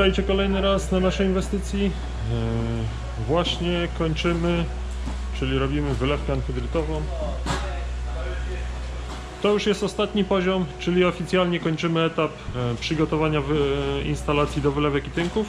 Witajcie kolejny raz na naszej inwestycji. Eee, Właśnie kończymy, czyli robimy wylewkę anhydrytową. To już jest ostatni poziom, czyli oficjalnie kończymy etap e, przygotowania wy- instalacji do wylewek i tynków.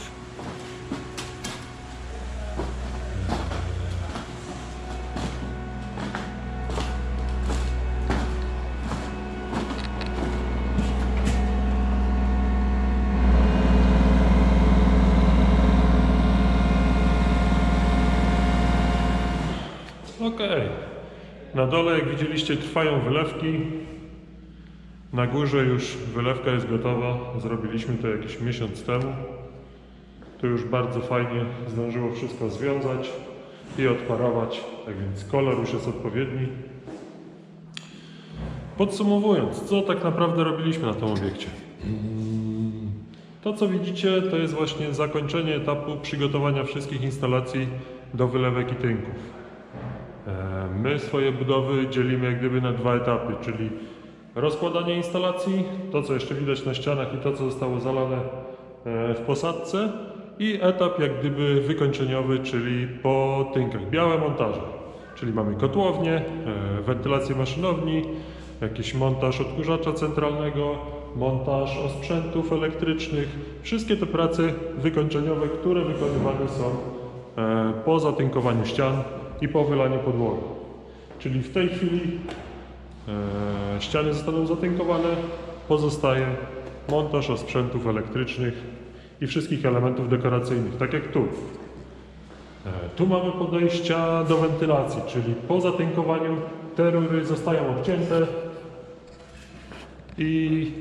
Okej. Na dole, jak widzieliście, trwają wylewki. Na górze już wylewka jest gotowa. Zrobiliśmy to jakiś miesiąc temu. To już bardzo fajnie zdążyło wszystko związać i odparować. Tak więc kolor już jest odpowiedni. Podsumowując, co tak naprawdę robiliśmy na tym obiekcie? To co widzicie to jest właśnie zakończenie etapu przygotowania wszystkich instalacji do wylewek i tynków. E, My swoje budowy dzielimy jak gdyby na dwa etapy, czyli rozkładanie instalacji, to co jeszcze widać na ścianach i to co zostało zalane e, w posadce i etap jak gdyby wykończeniowy, czyli po tynkach. Białe montaże, czyli mamy kotłownię, e, wentylację maszynowni, jakiś montaż odkurzacza centralnego, montaż osprzętów elektrycznych. Wszystkie te prace wykończeniowe, które wykonywane są po zatynkowaniu ścian i po wylaniu podłogi. Czyli w tej chwili e, ściany zostaną zatynkowane, pozostaje montaż osprzętów elektrycznych i wszystkich elementów dekoracyjnych, tak jak tu. E, Tu mamy podejścia do wentylacji, czyli po zatynkowaniu te rury zostają obcięte i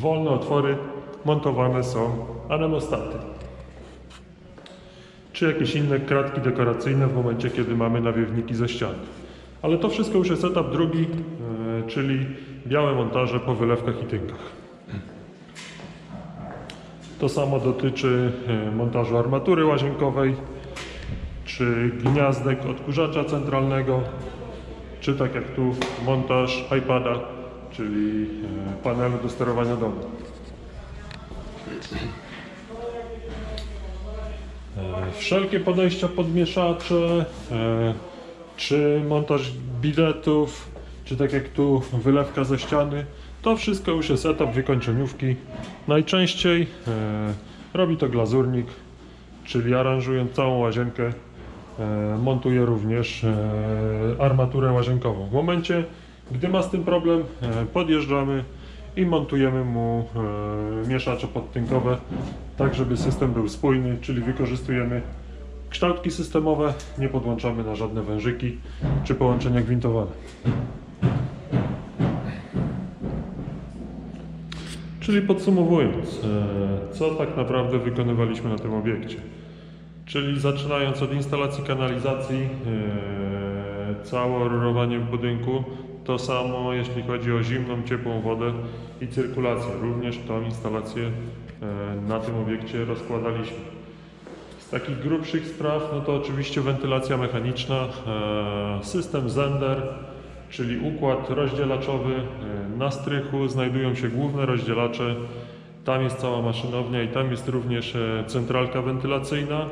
wolne otwory montowane są anemostaty czy jakieś inne kratki dekoracyjne w momencie, kiedy mamy nawiewniki ze ścian. Ale to wszystko już jest etap drugi, e, czyli białe montaże po wylewkach i tynkach. To samo dotyczy e, montażu armatury łazienkowej, czy gniazdek odkurzacza centralnego, czy tak jak tu montaż iPada, czyli e, panelu do sterowania domu. E, Wszelkie podejścia podmieszacze, e, czy montaż biletów, czy tak jak tu wylewka ze ściany, to wszystko już jest etap wykończeniówki. Najczęściej e, robi to glazurnik, czyli aranżując całą łazienkę, montuje również armaturę łazienkową. W momencie, gdy ma z tym problem, podjeżdżamy i montujemy mu e, mieszacze podtynkowe, tak żeby system był spójny, czyli wykorzystujemy kształtki systemowe, nie podłączamy na żadne wężyki czy połączenia gwintowane. Czyli podsumowując, e, co tak naprawdę wykonywaliśmy na tym obiekcie? Czyli zaczynając od instalacji kanalizacji, e, całe rurowanie w budynku, to samo jeśli chodzi o zimną, ciepłą wodę i cyrkulację. Również tą instalację e, na tym obiekcie rozkładaliśmy. Z takich grubszych spraw, no to oczywiście wentylacja mechaniczna, e, system Zender, czyli układ rozdzielaczowy. E, Na strychu znajdują się główne rozdzielacze, tam jest cała maszynownia i tam jest również centralka wentylacyjna.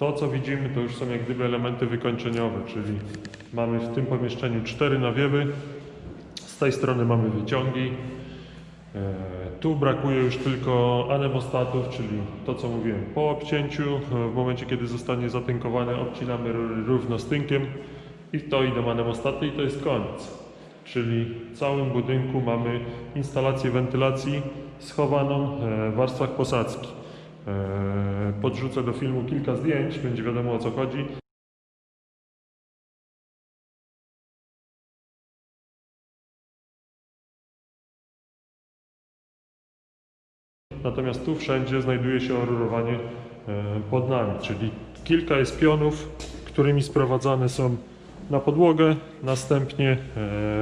To, co widzimy, to już są jak gdyby elementy wykończeniowe, czyli mamy w tym pomieszczeniu cztery nawiewy, z tej strony mamy wyciągi. E, Tu brakuje już tylko anemostatów, czyli to, co mówiłem, po obcięciu, e, w momencie, kiedy zostanie zatynkowane, obcinamy równo z tynkiem i to idą anemostaty i to jest koniec. Czyli w całym budynku mamy instalację wentylacji schowaną e, w warstwach posadzki. E, Podrzucę do filmu kilka zdjęć, będzie wiadomo o co chodzi. Natomiast tu wszędzie znajduje się orurowanie e, pod nami, czyli kilka jest pionów, którymi sprowadzane są na podłogę, następnie e,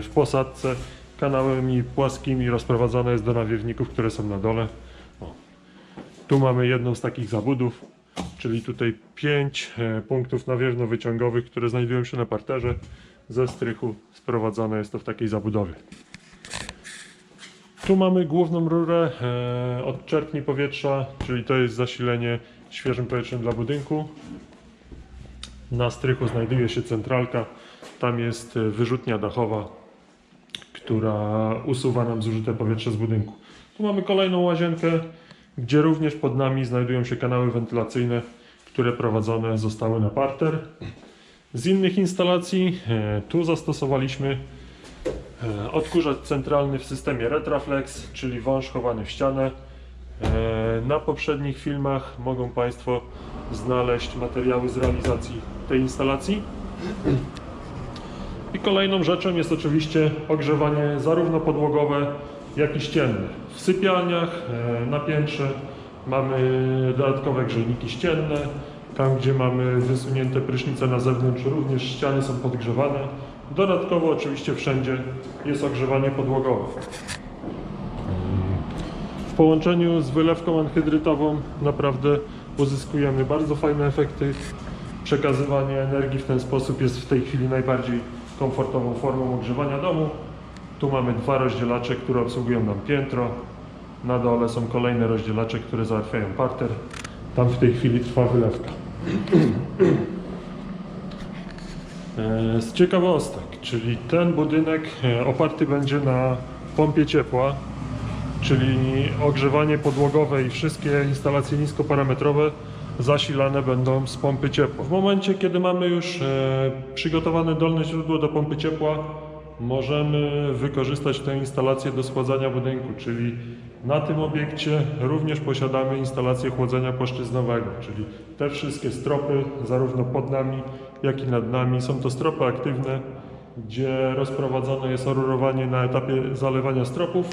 w posadce kanałami płaskimi rozprowadzane jest do nawiewników, które są na dole. Tu mamy jedną z takich zabudów, czyli tutaj pięć e, punktów nawiewno-wyciągowych, które znajdują się na parterze. Ze strychu sprowadzane jest to w takiej zabudowie. Tu mamy główną rurę e, odczerpni powietrza, czyli to jest zasilenie świeżym powietrzem dla budynku. Na strychu znajduje się centralka. Tam jest e, wyrzutnia dachowa, która usuwa nam zużyte powietrze z budynku. Tu mamy kolejną łazienkę, gdzie również pod nami znajdują się kanały wentylacyjne, które prowadzone zostały na parter. Z innych instalacji e, tu zastosowaliśmy e, odkurzacz centralny w systemie Retraflex, czyli wąż chowany w ścianę. E, Na poprzednich filmach mogą Państwo znaleźć materiały z realizacji tej instalacji. I kolejną rzeczą jest oczywiście ogrzewanie zarówno podłogowe, jak i ścienne. W sypialniach, e, na piętrze mamy dodatkowe grzejniki ścienne. Tam, gdzie mamy wysunięte prysznice na zewnątrz, również ściany są podgrzewane. Dodatkowo oczywiście wszędzie jest ogrzewanie podłogowe. W połączeniu z wylewką anhydrytową naprawdę uzyskujemy bardzo fajne efekty. Przekazywanie energii w ten sposób jest w tej chwili najbardziej komfortową formą ogrzewania domu. Tu mamy dwa rozdzielacze, które obsługują nam piętro. Na dole są kolejne rozdzielacze, które załatwiają parter. Tam w tej chwili trwa wylewka. E, Z ciekawostek, czyli ten budynek e, oparty będzie na pompie ciepła, czyli ogrzewanie podłogowe i wszystkie instalacje niskoparametrowe zasilane będą z pompy ciepła. W momencie, kiedy mamy już e, przygotowane dolne źródło do pompy ciepła, możemy wykorzystać tę instalację do schładzania budynku, czyli na tym obiekcie również posiadamy instalację chłodzenia płaszczyznowego, czyli te wszystkie stropy, zarówno pod nami, jak i nad nami, są to stropy aktywne, gdzie rozprowadzone jest orurowanie na etapie zalewania stropów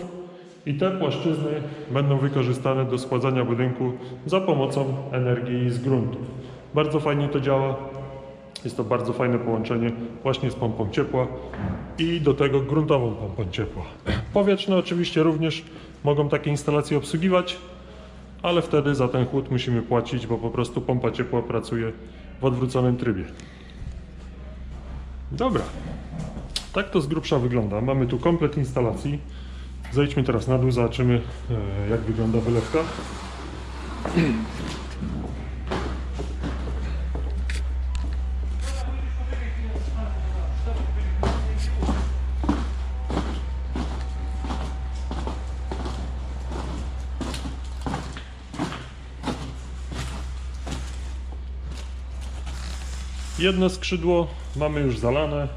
i te płaszczyzny będą wykorzystane do schładzania budynku za pomocą energii z gruntu. Bardzo fajnie to działa. Jest to bardzo fajne połączenie właśnie z pompą ciepła i do tego gruntową pompą ciepła. Powietrzne oczywiście również mogą takie instalacje obsługiwać, ale wtedy za ten chłód musimy płacić, bo po prostu pompa ciepła pracuje w odwróconym trybie. Dobra. Tak to z grubsza wygląda. Mamy tu komplet instalacji. Zejdźmy teraz na dół, zobaczymy e, jak wygląda wylewka. Jedno skrzydło mamy już zalane.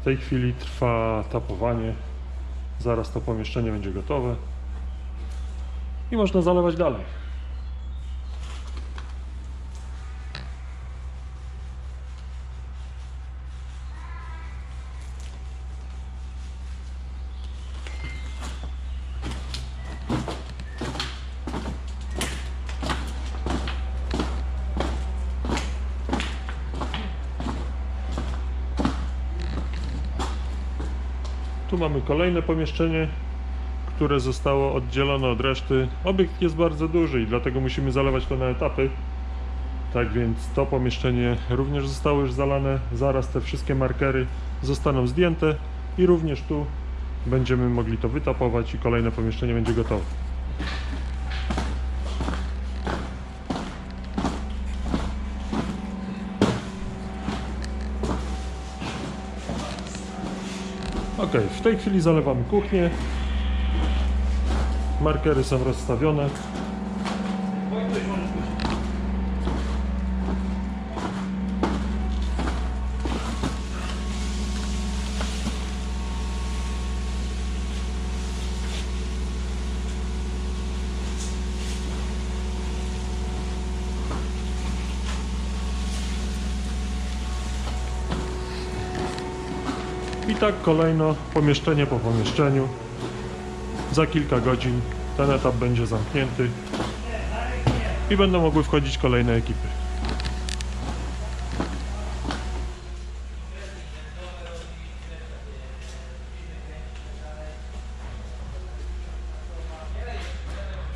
W tej chwili trwa tapowanie. Zaraz to pomieszczenie będzie gotowe. I można zalewać dalej. Mamy kolejne pomieszczenie, które zostało oddzielone od reszty. Obiekt jest bardzo duży i dlatego musimy zalewać to na etapy. Tak więc to pomieszczenie również zostało już zalane. Zaraz te wszystkie markery zostaną zdjęte i również tu będziemy mogli to wytapować i kolejne pomieszczenie będzie gotowe. Ok, w tej chwili zalewamy kuchnię. Markery są rozstawione. Tak kolejno, pomieszczenie po pomieszczeniu. Za kilka godzin ten etap będzie zamknięty i będą mogły wchodzić kolejne ekipy.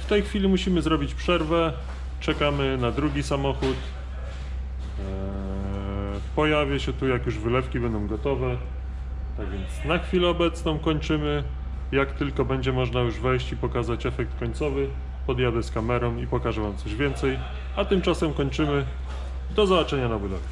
W tej chwili musimy zrobić przerwę. Czekamy na drugi samochód. Eee, Pojawię się tu, jak już wylewki będą gotowe. Tak więc na chwilę obecną kończymy Jak tylko będzie można już wejść i pokazać efekt końcowy, podjadę z kamerą i pokażę Wam coś więcej. A tymczasem kończymy. Do zobaczenia na budowie.